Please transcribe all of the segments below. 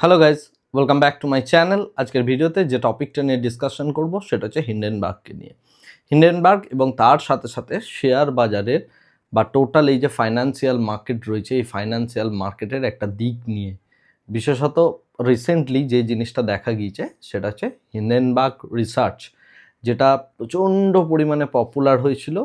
Hello guys welcome back to my channel আজকের ভিডিওতে যে টপিকটা নিয়ে ডিসকাশন করব, সেটা হচ্ছে হিন্ডেনবার্গকে নিয়ে। হিন্ডেনবার্গ এবং তার সাথে সাথে শেয়ার বাজারের বা টোটাল এই যে ফাইন্যান্সিয়াল মার্কেট রয়েছে, এই ফাইন্যান্সিয়াল মার্কেটের একটা দিক নিয়ে। বিশেষত রিসেন্টলি যে জিনিসটা দেখা গিয়েছে, সেটা হচ্ছে হিন্ডেনবার্গ রিসার্চ যেটা প্রচণ্ড পরিমাণে পপুলার হয়েছিল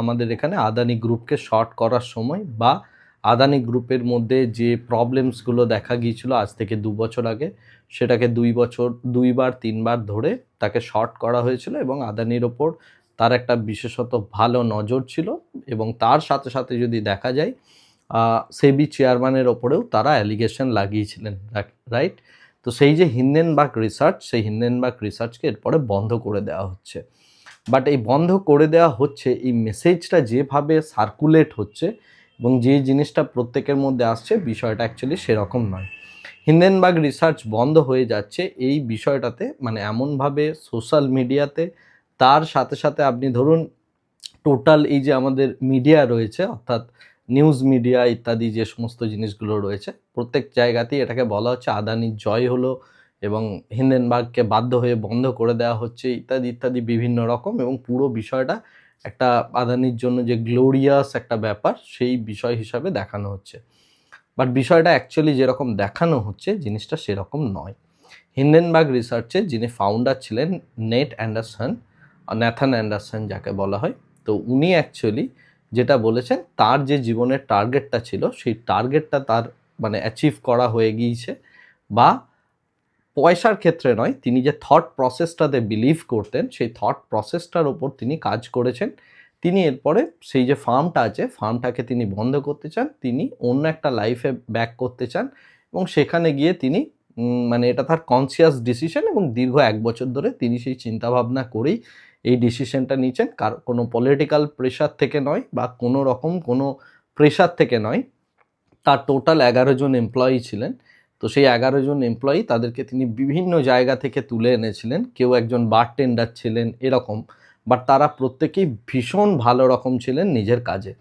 আমাদের এখানে আদানি গ্রুপকে শর্ট করার সময় বা আদানি গ্রুপের মধ্যে যে প্রবলেমসগুলো দেখা গিয়েছিল আজ থেকে দু বছর আগে, সেটাকে দুই বছর, দুইবার, তিনবার ধরে তাকে শর্ট করা হয়েছিল এবং আদানির ওপর তার একটা বিশেষত ভালো নজর ছিল এবং তার সাথে সাথে যদি দেখা যায় সেবি চেয়ারম্যানের ওপরেও তারা অ্যালিগেশন লাগিয়েছিলেন রাইট তো সেই যে হিন্দেনবার্গ রিসার্চ সেই হিন্দেনবার্গ রিসার্চকে এরপরে বন্ধ করে দেওয়া হচ্ছে। বাট এই বন্ধ করে দেওয়া হচ্ছে, এই মেসেজটা যেভাবে সার্কুলেট হচ্ছে এবং যে জিনিসটা প্রত্যেকের মধ্যে আসছে, বিষয়টা অ্যাকচুয়ালি সেরকম নয়। হিন্দেনবার্গ রিসার্চ বন্ধ হয়ে যাচ্ছে এই বিষয়টাতে মানে এমনভাবে সোশ্যাল মিডিয়াতে তার সাথে সাথে আপনি ধরুন টোটাল এই যে আমাদের মিডিয়া রয়েছে, অর্থাৎ নিউজ মিডিয়া ইত্যাদি যে সমস্ত জিনিসগুলো রয়েছে, প্রত্যেক জায়গাতেই এটাকে বলা হচ্ছে আদানির জয় হলো এবং হিন্দেনবার্গকে বাধ্য হয়ে বন্ধ করে দেওয়া হচ্ছে, ইত্যাদি ইত্যাদি বিভিন্ন রকম এবং পুরো বিষয়টা একটা আদানির জন্য যে গ্লোরিয়াস একটা ব্যাপার, সেই বিষয় হিসাবে দেখানো হচ্ছে। বাট বিষয়টা অ্যাকচুয়ালি যেরকম দেখানো হচ্ছে, জিনিসটা সেরকম নয়। হিন্ডেনবার্গ রিসার্চে যিনি ফাউন্ডার ছিলেন নেট অ্যান্ডারসন ন্যাথান অ্যান্ডারসন যাকে বলা হয়, তো উনি অ্যাকচুয়ালি যেটা বলেছেন, তার যে জীবনের টার্গেটটা ছিল, সেই টার্গেটটা তার মানে অ্যাচিভ করা হয়ে গিয়েছে, বা পয়সার ক্ষেত্রে নয়, তিনি যে থট প্রসেসটাতে বিলিভ করতেন, সেই থট প্রসেসটার ওপর তিনি কাজ করেছেন। তিনি এরপরে সেই যে ফার্মটা আছে ফার্মটাকে তিনি বন্ধ করতে চান, তিনি অন্য একটা লাইফে ব্যাক করতে চান এবং সেখানে গিয়ে তিনি মানে এটা তার কনসিয়াস ডিসিশন এবং দীর্ঘ এক বছর ধরে তিনি সেই চিন্তাভাবনা করেই এই ডিসিশনটা নিয়েছেন কার, কোনো পলিটিক্যাল প্রেশার থেকে নয় বা কোনো রকম কোনো প্রেশার থেকে নয়, তার টোটাল এগারো জন এমপ্লয়ি ছিলেন। তো সেই এগারো জন এমপ্লয়ি তাদেরকে তিনি বিভিন্ন জায়গা থেকে তুলে এনেছিলেন। কেউ একজন বারটেন্ডার ছিলেন এরকম বাট তারা প্রত্যেকেই ভীষণ ভালো রকম ছিলেন নিজের কাজে।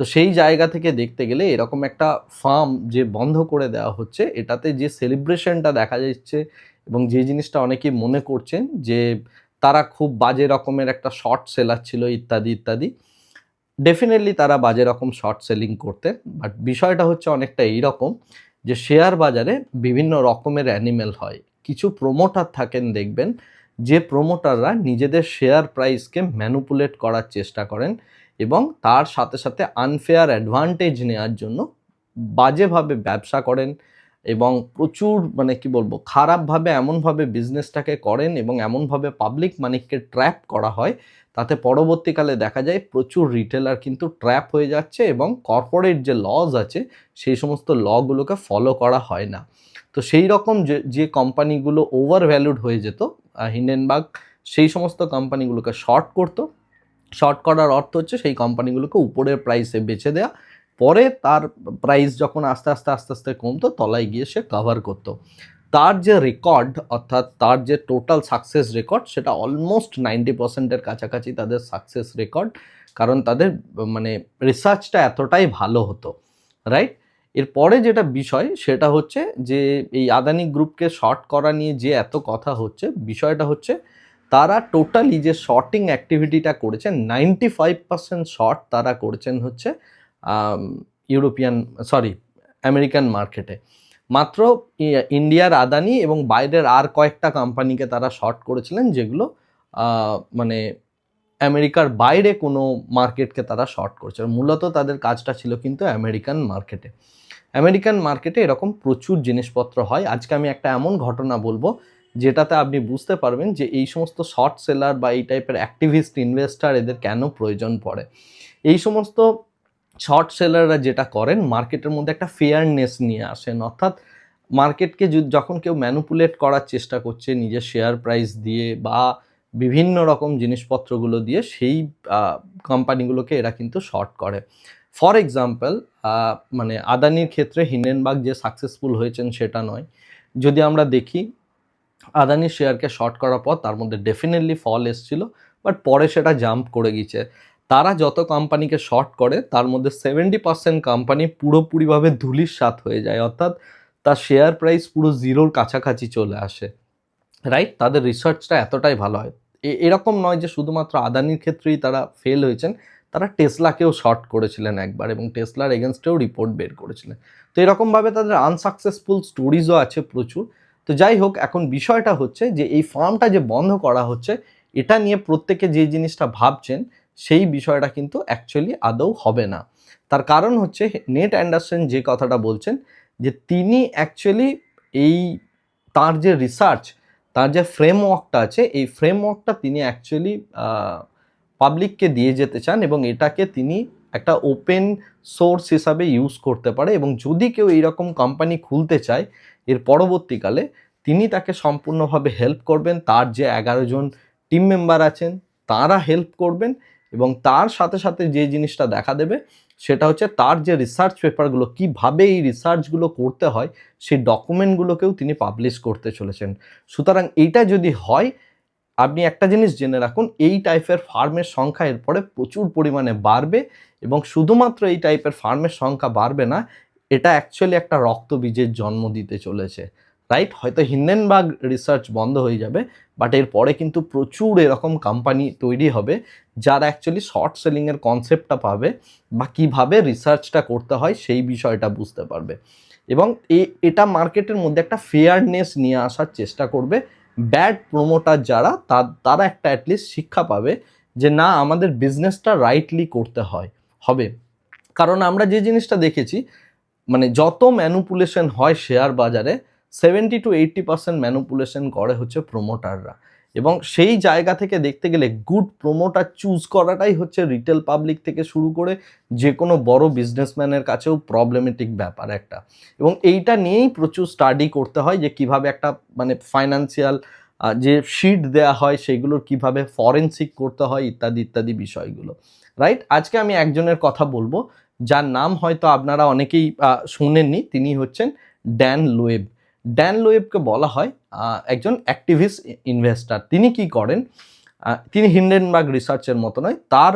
তো সেই জায়গা থেকে দেখতে গেলে এরকম একটা ফার্ম যে বন্ধ করে দেওয়া হচ্ছে, এটাতে যে সেলিব্রেশনটা দেখা যাচ্ছে এবং যে জিনিসটা অনেকেই মনে করছেন যে তারা খুব বাজে রকমের একটা শর্ট সেলার ছিল ইত্যাদি ইত্যাদি ডেফিনেটলি তারা বাজে রকম শর্ট সেলিং করতেন বাট বিষয়টা হচ্ছে অনেকটা এইরকম যে শেয়ার বাজারে বিভিন্ন রকমের অ্যানিমেল হয়। কিছু প্রোমোটার থাকেন, দেখবেন, যে প্রোমোটাররা নিজেদের শেয়ার প্রাইসকে ম্যানুপুলেট করার চেষ্টা করেন এবং তার সাথে সাথে আনফেয়ার অ্যাডভান্টেজ নেওয়ার জন্য বাজেভাবে ব্যবসা করেন। এবং প্রচুর মানে কি বলব, খারাপভাবে এমনভাবে বিজনেসটাকে করেন এবং এমনভাবে পাবলিক মানিককে ট্র্যাপ করা হয়, তাতে পরবর্তীকালে দেখা যায় প্রচুর রিটেলার কিন্তু ট্র্যাপ হয়ে যাচ্ছে এবং কর্পোরেট যে লজ আছে, সেই সমস্ত লগুলোকে ফলো করা হয় না। তো সেই রকম যে যে কোম্পানিগুলো ওভার ভ্যালুড হয়ে যেত হিন্ডেনবার্গ সেই সমস্ত কোম্পানিগুলোকে শর্ট করতো। শর্ট করার অর্থ হচ্ছে সেই কোম্পানিগুলোকে উপরের প্রাইসে বেছে দেওয়া পরে তার প্রাইস যখন আস্তে আস্তে আস্তে আস্তে কমতো, তলায় গিয়ে সে কভার করতো। তার যে রেকর্ড অর্থাৎ তার যে টোটাল সাকসেস রেকর্ড সেটা অলমোস্ট নাইনটি পার্সেন্টের কাছাকাছি তাদের সাকসেস রেকর্ড কারণ তাদের মানে রিসার্চটা এতটাই ভালো হতো রাইট এরপরে যেটা বিষয়, সেটা হচ্ছে যে এই আদানি গ্রুপকে শর্ট করা নিয়ে যে এত কথা হচ্ছে, বিষয়টা হচ্ছে তারা টোটালি যে শর্টিং অ্যাক্টিভিটিটা করেছেন নাইনটি ফাইভ পার্সেন্ট শর্ট তারা করেছেন হচ্ছে ইউরোপিয়ান সরি আমেরিকান মার্কেটে। মাত্র ইন্ডিয়ার আদানি এবং বাইরের আর কয়েকটা কোম্পানিকে তারা শর্ট করেছিলেন, যেগুলো মানে আমেরিকার বাইরে কোনো মার্কেটকে তারা শর্ট করেছে। মূলত তাদের কাজটা ছিল কিন্তু আমেরিকান মার্কেটে। আমেরিকান মার্কেটে এরকম প্রচুর জিনিসপত্র হয়। আজকে আমি একটা এমন ঘটনা বলব, যেটাতে আপনি বুঝতে পারবেন যে এই সমস্ত শর্ট সেলার বা এই টাইপের অ্যাক্টিভিস্ট ইনভেস্টার এদের কেন প্রয়োজন পড়ে। এই সমস্ত শর্ট সেলাররা যেটা করেন মার্কেটের মধ্যে একটা ফেয়ারনেস নিয়ে আসেন। অর্থাৎ মার্কেটকে যখন কেউ ম্যানুপুলেট করার চেষ্টা করছে নিজের শেয়ার প্রাইস দিয়ে বা বিভিন্ন রকম জিনিসপত্রগুলো দিয়ে, সেই কোম্পানিগুলোকে এরা কিন্তু শর্ট করে। ফর এক্সাম্পল মানে আদানির ক্ষেত্রে হিন্ডেনবার্গ যে সাকসেসফুল হয়েছেন সেটা নয়। যদি আমরা দেখি, আদানির শেয়ারকে শর্ট করার পর তার মধ্যে ডেফিনেটলি ফল এসছিল বাট পরে সেটা জাম্প করে গিয়েছে। তারা যত কোম্পানিকে শর্ট করে, তার মধ্যে সেভেন্টি পার্সেন্ট কোম্পানি পুরোপুরিভাবে ধুলির সাত হয়ে যায়। অর্থাৎ তার শেয়ার প্রাইস পুরো জিরোর কাছাকাছি চলে আসে। রাইট তাদের রিসার্চটা এতটাই ভালো হয়। এরকম নয় যে শুধুমাত্র আদানির ক্ষেত্রেই তারা ফেল হয়েছেন, তারা টেসলাকেও শর্ট করেছিলেন একবার এবং টেসলার এগেনস্টেও রিপোর্ট বের করেছিলেন। তো এরকমভাবে তাদের আনসাকসেসফুল স্টোরিজও আছে প্রচুর। তো যাই হোক, এখন বিষয়টা হচ্ছে যে এই ফার্মটা যে বন্ধ করা হচ্ছে, এটা নিয়ে প্রত্যেকে যে জিনিসটা ভাবছেন সেই বিষয়টা কিন্তু অ্যাকচুয়ালি আদৌ হবে না। তার কারণ হচ্ছে নেট অ্যান্ডারসন যে কথাটা বলছেন, যে তিনি অ্যাকচুয়ালি এই তার যে রিসার্চ তার যে ফ্রেমওয়ার্কটা আছে, এই ফ্রেমওয়ার্কটা তিনি অ্যাকচুয়ালি পাবলিককে দিয়ে যেতে চান এবং এটাকে তিনি একটা ওপেন সোর্স হিসাবে ইউজ করতে পারে এবং যদি কেউ এইরকম কোম্পানি খুলতে চায়, এর পরবর্তীকালে তিনি তাকে সম্পূর্ণভাবে হেল্প করবেন। তার যে এগারো জন টিম মেম্বার আছেন, তারা হেল্প করবেন এবং তার সাথে সাথে যে জিনিসটা দেখা দেবে, সেটা হচ্ছে তার যে রিসার্চ পেপারগুলো কীভাবে এই রিসার্চগুলো করতে হয়, সেই ডকুমেন্টগুলোকেও তিনি পাবলিশ করতে চলেছেন। সুতরাং এইটা যদি হয়, আপনি একটা জিনিস জেনে রাখুন, এই টাইপের ফার্মের সংখ্যা এরপরে প্রচুর পরিমাণে বাড়বে এবং শুধুমাত্র এই টাইপের ফার্মের সংখ্যা বাড়বে না, এটা অ্যাকচুয়ালি একটা রক্তবীজের জন্ম দিতে চলেছে। রাইট হয়তো হিন্ডেনবার্গ রিসার্চ বন্ধ হয়ে যাবে বাট এরপরে কিন্তু প্রচুর এরকম কোম্পানি তৈরি হবে, যারা অ্যাকচুয়ালি শর্ট সেলিংয়ের কনসেপ্টটা পাবে বা কীভাবে রিসার্চটা করতে হয় সেই বিষয়টা বুঝতে পারবে। এবং এটা মার্কেটের মধ্যে একটা ফেয়ারনেস নিয়ে আসার চেষ্টা করবে ব্যাড প্রমোটার যারা তারা একটা অ্যাটলিস্ট শিক্ষা পাবে যে না, আমাদের বিজনেসটা রাইটলি করতে হয়, হবে। কারণ আমরা যে জিনিসটা দেখেছি মানে যত ম্যানুপুলেশন হয় শেয়ার বাজারে seventy to eighty percent manipulation করে হচ্ছে প্রোমোটাররা এবং সেই জায়গা থেকে দেখতে গেলে গুড প্রোমোটার চুজ করাটাই হচ্ছে রিটেল পাবলিক থেকে শুরু করে যে কোনো বড় বিজনেসম্যানের কাছেও প্রবলেমেটিক ব্যাপার একটা। এবং এইটা নিয়েই প্রচুর স্টাডি করতে হয় যে কীভাবে একটা মানে ফাইন্যান্সিয়াল যে শিট দেয়া হয় সেগুলোর কীভাবে ফরেনসিক করতে হয় ইত্যাদি ইত্যাদি বিষয়গুলো। রাইট আজকে আমি একজনের কথা বলব, যার নাম হয়তো আপনারা অনেকেই শুনেননি, তিনি হচ্ছেন ড্যান লোয়েব ড্যান লোয়েবকে বলা হয় একজন অ্যাক্টিভিস্ট ইনভেস্টার তিনি কি করেন? তিনি হিন্ডেনবার্গ রিসার্চের মতো নয়, তার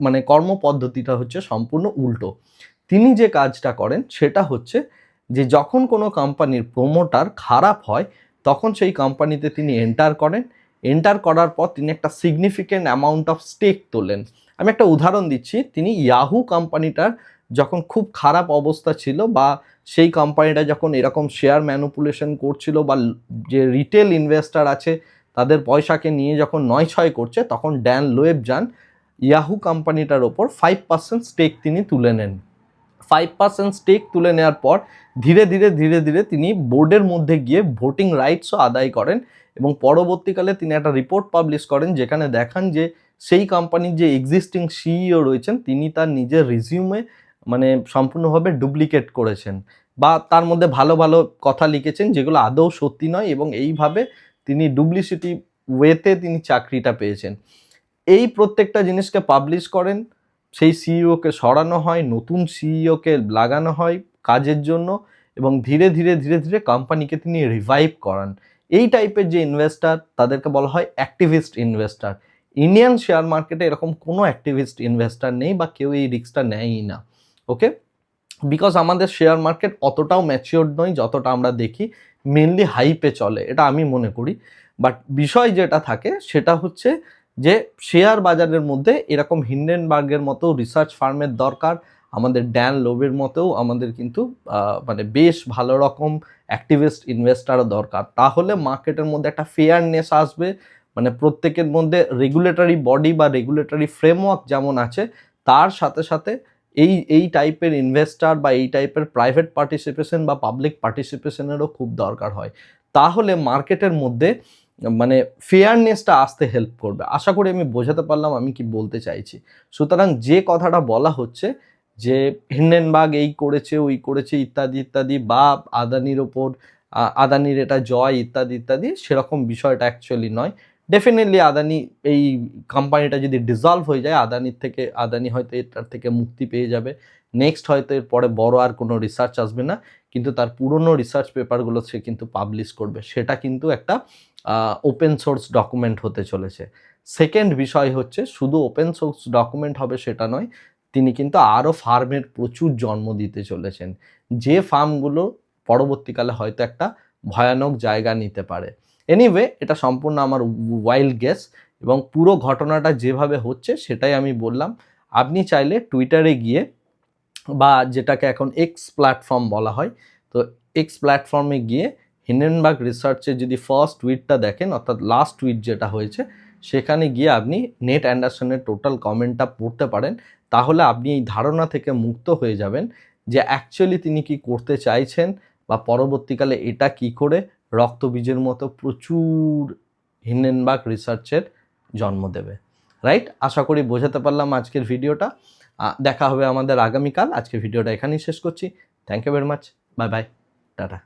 মানে কর্মপদ্ধতিটা হচ্ছে সম্পূর্ণ উল্টো। তিনি যে কাজটা করেন, সেটা হচ্ছে যে যখন কোনো কোম্পানির প্রমোটার খারাপ হয়, তখন সেই কোম্পানিতে তিনি এন্টার করেন। এন্টার করার পর তিনি একটা সিগনিফিক্যান্ট অ্যামাউন্ট অফ স্টেক তোলেন। আমি একটা উদাহরণ দিচ্ছি, তিনি ইয়াহু কোম্পানিটার যখন খুব খারাপ অবস্থা ছিল বা সেই কোম্পানিটা যখন এরকম শেয়ার ম্যানুপুলেশন করছিল বা যে রিটেল ইনভেস্টার আছে, তাদের পয়সাকে নিয়ে যখন নয় ছয় করছে, তখন ড্যান লোয়েব যান ইয়াহু কোম্পানিটার ওপর ফাইভ পার্সেন্ট স্টেক তিনি তুলে নেন। ফাইভ পার্সেন্ট স্টেক তুলে নেওয়ার পর ধীরে ধীরে ধীরে ধীরে তিনি বোর্ডের মধ্যে গিয়ে ভোটিং রাইটসও আদায় করেন এবং পরবর্তীকালে তিনি একটা রিপোর্ট পাবলিশ করেন যেখানে দেখান যে সেই কোম্পানির যে এক্সিস্টিং সিইও রয়েছেন, তিনি তার নিজের রিজিউমে মানে সম্পূর্ণভাবে ডুপ্লিকেট করেছেন। বা তার মধ্যে ভালো ভালো কথা লিখেছেন যেগুলো আদৌ সত্যি নয় এবং এইভাবে তিনি ডুপ্লিসিটি ওয়েতে তিনি চাকরিটা পেয়েছেন। এই প্রত্যেকটা জিনিসকে পাবলিশ করেন, সেই সিইওকে সরানো হয়, নতুন সিইওকে লাগানো হয় কাজের জন্য এবং ধীরে ধীরে ধীরে ধীরে কোম্পানিকে তিনি রিভাইভ করান। এই টাইপের যে ইনভেস্টার তাদেরকে বলা হয় অ্যাক্টিভিস্ট ইনভেস্টার ইন্ডিয়ান শেয়ার মার্কেটে এরকম কোনো অ্যাক্টিভিস্ট ইনভেস্টার নেই বা কেউ এই রিস্কটা নেয়ই না। ওকে বিকজ আমাদের শেয়ার মার্কেট অতটাও ম্যাচিওর্ড নয়, যতটা আমরা দেখি মেনলি হাইপে চলে, এটা আমি মনে করি। বাট বিষয় যেটা থাকে, সেটা হচ্ছে যে শেয়ার বাজারের মধ্যে এরকম হিন্ডেনবার্গের মতো রিসার্চ ফার্মের দরকার, আমাদের ড্যান লোবের মতেও আমাদের কিন্তু মানে বেশ ভালো রকম অ্যাক্টিভিস্ট ইনভেস্টারও দরকার। তাহলে মার্কেটের মধ্যে একটা ফেয়ারনেস আসবে মানে প্রত্যেকের মধ্যে রেগুলেটরি বডি বা রেগুলেটরি ফ্রেমওয়ার্ক যেমন আছে, তার সাথে সাথে এই এই টাইপের ইনভেস্টার বা এই টাইপের প্রাইভেট পার্টিসিপেশন বা পাবলিক পার্টিসিপেশনেরও খুব দরকার হয়। তাহলে মার্কেটের মধ্যে মানে ফেয়ারনেসটা আসতে হেল্প করবে। আশা করি আমি বোঝাতে পারলাম, আমি কি বলতে চাইছি। সুতরাং যে কথাটা বলা হচ্ছে, যে হিন্ডেনবাগ এই করেছে, ওই করেছে, ইত্যাদি ইত্যাদি বা আদানির ওপর আদানির এটা জয়, ইত্যাদি ইত্যাদি, সেরকম বিষয়টা অ্যাকচুয়ালি নয়। ডেফিনেটলি আদানি এই কোম্পানিটা যদি ডিজলভ হয়ে যায় আদানির থেকে আদানি হয়তো এটার থেকে মুক্তি পেয়ে যাবে। নেক্সট হয়তো এরপরে বড় আর কোনো রিসার্চ আসবে না, কিন্তু তার পুরনো রিসার্চ পেপারগুলো সে কিন্তু পাবলিশ করবে। সেটা কিন্তু একটা ওপেন সোর্স ডকুমেন্ট হতে চলেছে। সেকেন্ড বিষয় হচ্ছে, শুধু ওপেন সোর্স ডকুমেন্ট হবে সেটা নয়, তিনি কিন্তু আরও ফার্মের প্রচুর জন্ম দিতে চলেছেন। যে ফার্মগুলো পরবর্তীকালে হয়তো একটা ভয়ানক জায়গা নিতে পারে। এনিওয়ে এটা সম্পূর্ণ আমার ওয়াইল্ড গেস এবং পুরো ঘটনাটা যেভাবে হচ্ছে সেটাই আমি বললাম। আপনি চাইলে টুইটারে গিয়ে বা যেটাকে এখন এক্স প্ল্যাটফর্ম বলা হয়, তো এক্স প্ল্যাটফর্মে গিয়ে হিন্ডেনবার্গ রিসার্চের যদি ফার্স্ট টুইটটা দেখেন, অর্থাৎ লাস্ট টুইট যেটা হয়েছে, সেখানে গিয়ে আপনি নেট অ্যান্ডারসনের টোটাল কমেন্টটা পড়তে পারেন। তাহলে আপনি এই ধারণা থেকে মুক্ত হয়ে যাবেন যে অ্যাকচুয়ালি তিনি কি করতে চাইছেন বা পরবর্তীকালে এটা কি করে রক্তবীজের মতো প্রচুর হিন্ডেনবার্গ রিসার্চের জন্ম দেবে। রাইট আশা করি বোঝাতে পারলাম আজকের ভিডিওটা। দেখা হবে আমাদের আগামীকাল। আজকের ভিডিওটা এখানেই শেষ করছি। Thank you very much bye bye tata